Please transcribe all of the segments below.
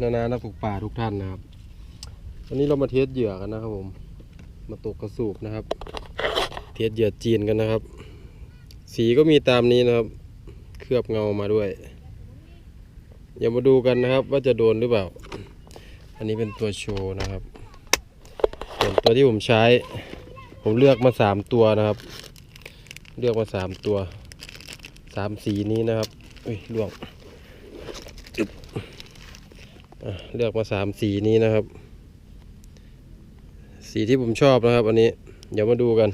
นานานักตกปลาทุกท่านนะครับ วันนี้เรามาเทสเหยื่อกันนะครับผม มาตกกระสูบนะครับ เทสเหยื่อจีนกันนะครับ สีก็มีตามนี้นะครับ เคลือบเงามาด้วย อย่ามาดูกันนะครับ ว่าจะโดนหรือเปล่า อันนี้เป็นตัวโชว์นะครับส่วนตัวที่ผมใช้ ผมเลือกมาสามตัวนะครับ เลือกมาสามตัวสามสีนี้นะครับอุ้ยล่วง เลือกมาสามสีนี้นะครับ สีที่ผมชอบนะครับ อันนี้ เดี๋ยวมาดูกัน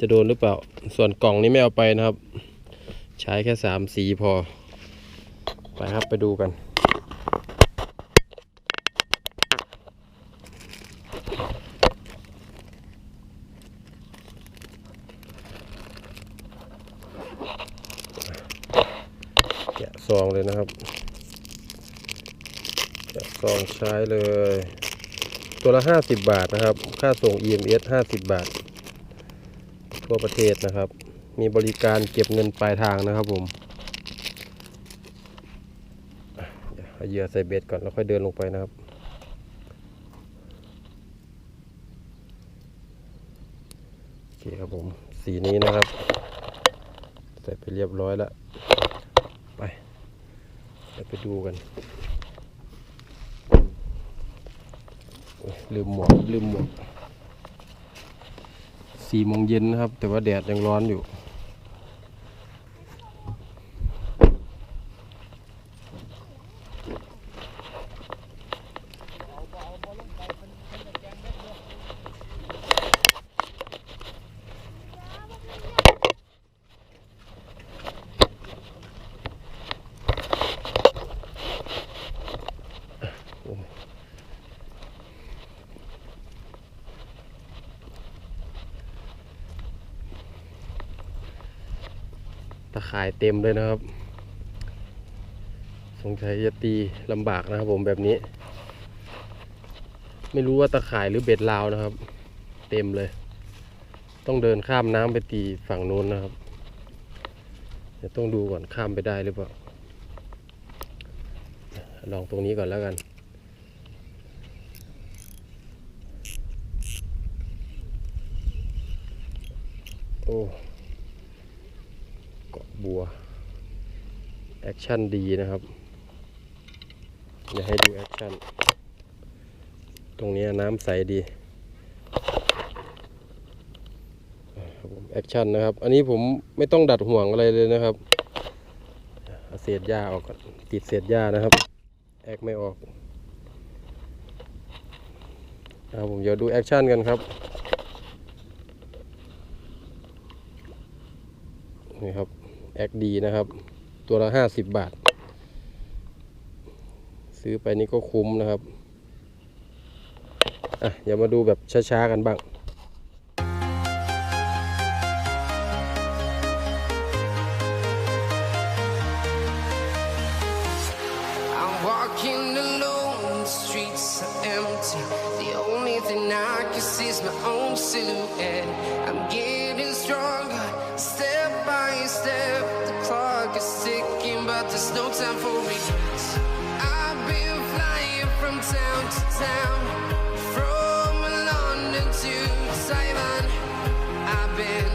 จะโดนหรือเปล่า ส่วนกล่องนี้ไม่เอาไปนะครับ ใช้แค่สามสีพอ ไปครับไปดูกันแกะซองเลยนะครับ กะซองใช้เลย ตัวละ 50 บาทนะครับ ค่าส่ง EMS 50 บาท ทั่วประเทศนะครับ มีบริการเก็บเงินปลายทางนะครับผมเอาเหยื่อใส่เบ็ดก่อนแล้วค่อยเดินลงไปนะครับ โอเคครับผม สีนี้นะครับ ใส่ไปเรียบร้อยแล้ว ไป ไปดูกันโอ้ย ลืมหมวกลืมหมวกสี่โมงเย็นนะครับ แต่ว่าแดดยังร้อนอยู่ ตะข่ายเต็มเลยนะครับ สงสัยจะตีลำบากนะครับผมแบบนี้ ไม่รู้ว่าตะข่ายหรือเบ็ดลาวนะครับ เต็มเลย ต้องเดินข้ามน้ำไปตีฝั่งนู้นนะครับเดี๋ยวต้องดูก่อนข้ามไปได้หรือเปล่าลองตรงนี้ก่อนแล้วกัน โอ้ บัว แอคชั่นดีนะครับเดี๋ยวให้ดูแอคชั่น ตรงนี้น้ำใสดีแอคชั่นนะครับ อันนี้ผมไม่ต้องดัดห่วงอะไรเลยนะครับเเศษหญ้าออกก่อนติดเศษหญ้านะครับ แอคไม่ออกนะครับผมเดี๋ยวดูแอคชั่นกันครับนี่ครับ แอคดีนะครับ ตัวละห้าสิบบาท ซื้อไปนี่ก็คุ้มนะครับ อะเดี๋ยวมาดูแบบช้าๆกันบ้าง town to town, from London to Taiwan. I've been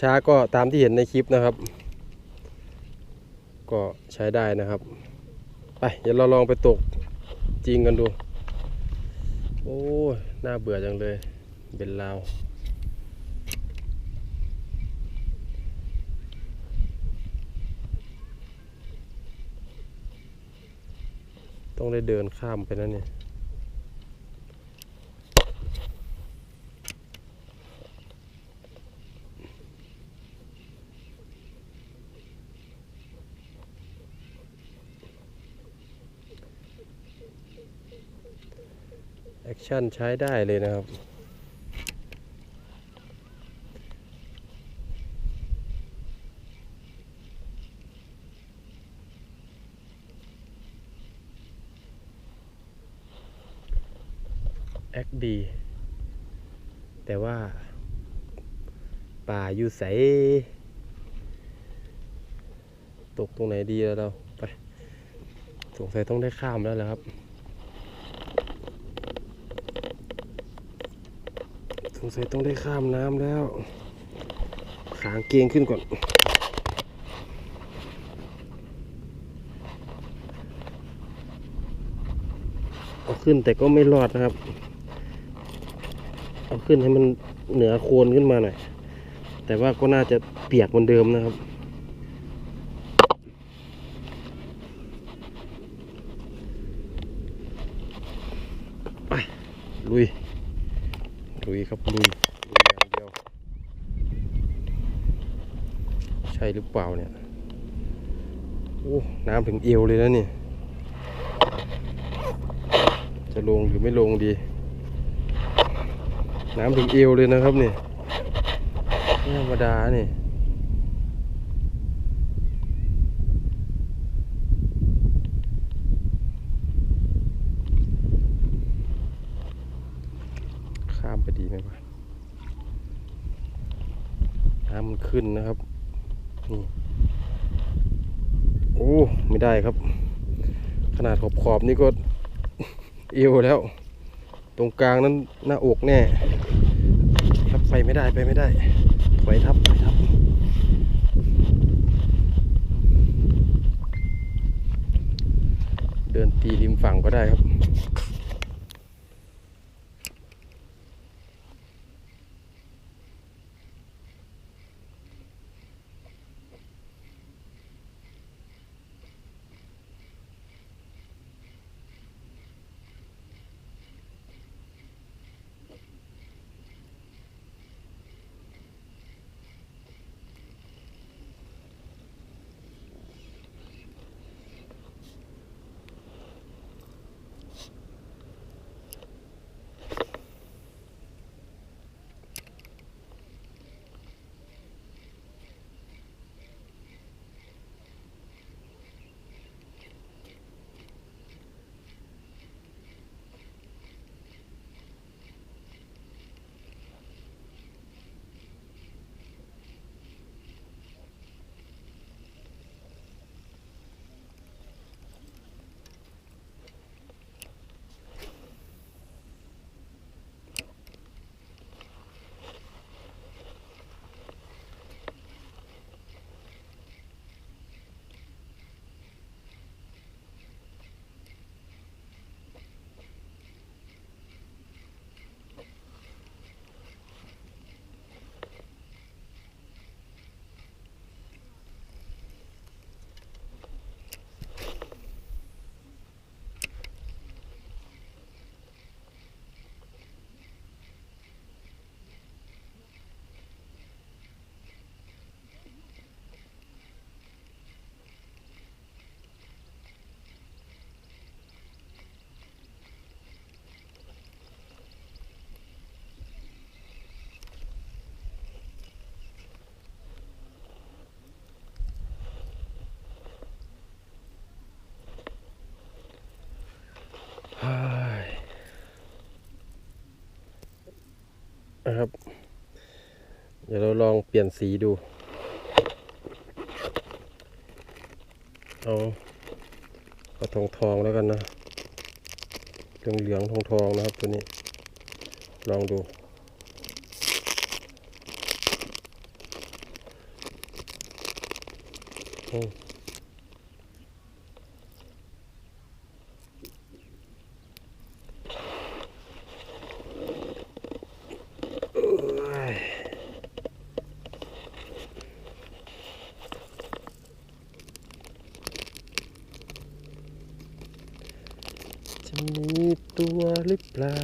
ช้าก็ตามที่เห็นในคลิปนะครับ ก็ใช้ได้นะครับ ไปเดี๋ยวเราลองไปตกจริงกันดู โอ้ยน่าเบื่อจังเลย เป็นลาวต้องได้เดินข้ามไปนั่นเนี่ย แอคชั่นใช้ได้เลยนะครับ แอคดี แต่ว่า ป่าอยู่ใส ตกตรงไหนดีแล้วเรา ไป สงสัยต้องได้ข้ามแล้วแหละครับ สงสัยต้องได้ข้ามน้ำแล้ว ขางเกงขึ้นก่อน เอาขึ้นแต่ก็ไม่รอดนะครับ เอาขึ้นให้มันเหนือโคนขึ้นมาหน่อย แต่ว่าก็น่าจะเปียกเหมือนเดิมนะครับไปลุย ลุยครับลุยลุยอย่างเดียว ใช่หรือเปล่าเนี่ย โอ้น้ำถึงเอวเลยนะเนี่ยจะลงหรือไม่ลงดี น้ำถึงเอวเลยนะครับเนี่ยไม่ธรรมดาเนี่ ยข้าไปดีไหมวะน้ำมันขึ้นนะครับ นี่ โอ้ ไม่ได้ครับ ขนาดขอบขอบนี่ก็ เอวแล้ว ตรงกลางนั้นหน้าอกแน่ครับไปไม่ได้ไปไม่ได้ถอยทับถอยทับเดินตีริมฝั่งก็ได้ครับะครับ เดี๋ยวเราลองเปลี่ยนสีดู เอาเอาทองทองแล้วกันนะเหลืองเหลืองทองทองนะครับตัวนี้ ลองดูอืม มีตัวหรือเปล่า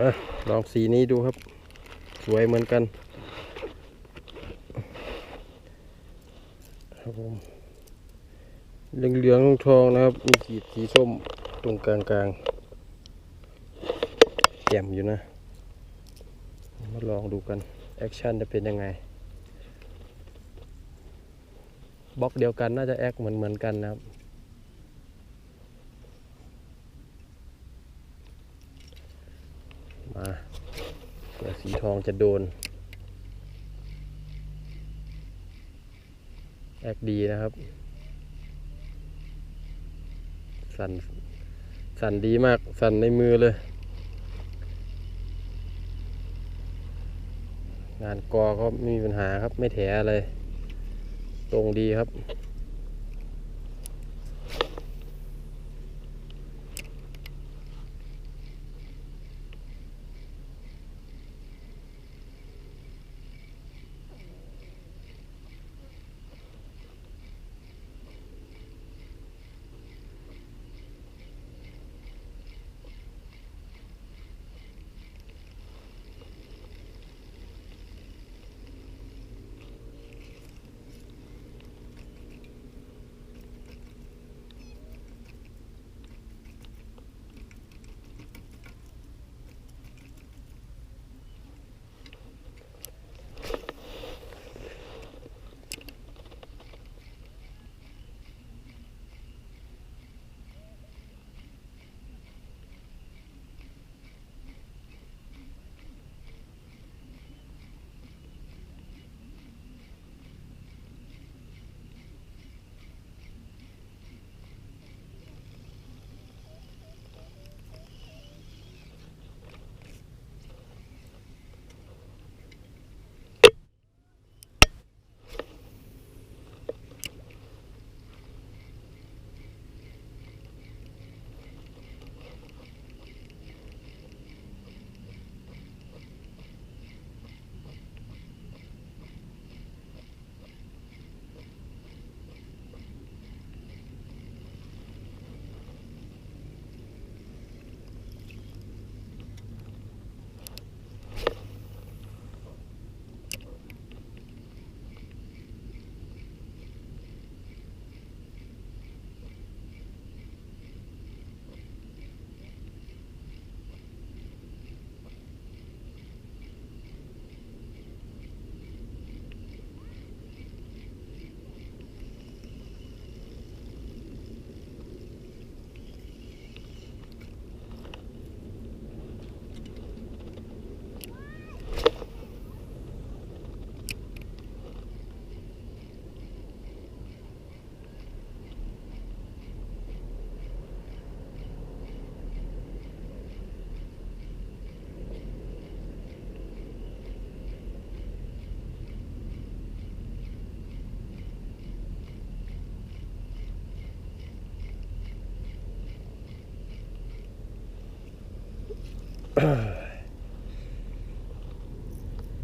อะ ลองสีนี้ดูครับ สวยเหมือนกัน ครับผมเหลืองๆทองๆนะครับ มีขีดสีส้มตรงกลางๆแจ่มอยู่นะ มาลองดูกัน แอคชั่นจะเป็นยังไง บล็อกเดียวกันน่าจะแอคเหมือนเหมือนๆกันนะครับ มาเือสีทองจะโดน แอกดีนะครับ สั่น สั่นดีมาก สั่นในมือเลย งานกอก็ไม่มีปัญหาครับ ไม่แถอะไร ตรงดีครับ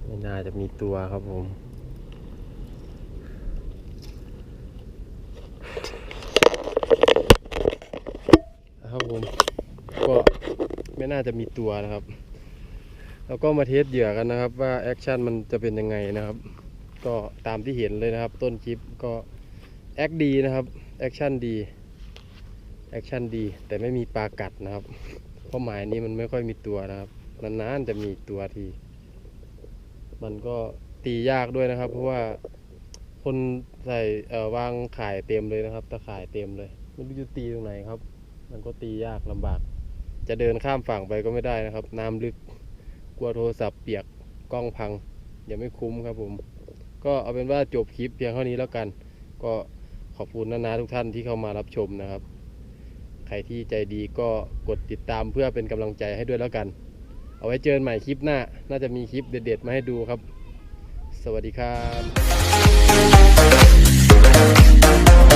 ไม่น่าจะมีตัวครับผม ครับผม ก็ไม่น่าจะมีตัวนะครับ แล้วก็มาเทสเหยื่อกันนะครับ ว่าแอคชั่นมันจะเป็นยังไงนะครับ ก็ตามที่เห็นเลยนะครับ ต้นคลิปก็แอคดีนะครับ แอคชั่นดี แอคชั่นดี แต่ไม่มีปลากัดนะครับ เพราะหมายนี้มันไม่ค่อยมีตัวนะครับนานๆจะมีตัวที มันก็ตียากด้วยนะครับ เพราะว่าคนใส่เอ่อวางข่ายเต็มเลยนะครับตะข่ายเต็มเลยไม่รู้จะตีตรงไหนครับ มันก็ตียากลำบาก จะเดินข้ามฝั่งไปก็ไม่ได้นะครับ น้ำลึกกลัวโทรศัพท์เปียกกล้องพังอย่าไม่คุ้มครับผม ก็เอาเป็นว่าจบคลิปเพียงเท่านี้แล้วกัน ก็ขอบคุณนานาทุกท่านที่เข้ามารับชมนะครับ ใครที่ใจดีก็กดติดตามเพื่อเป็นกำลังใจให้ด้วยแล้วกัน เอาไว้เจอกันใหม่คลิปหน้า น่าจะมีคลิปเด็ดๆมาให้ดูครับ สวัสดีครับ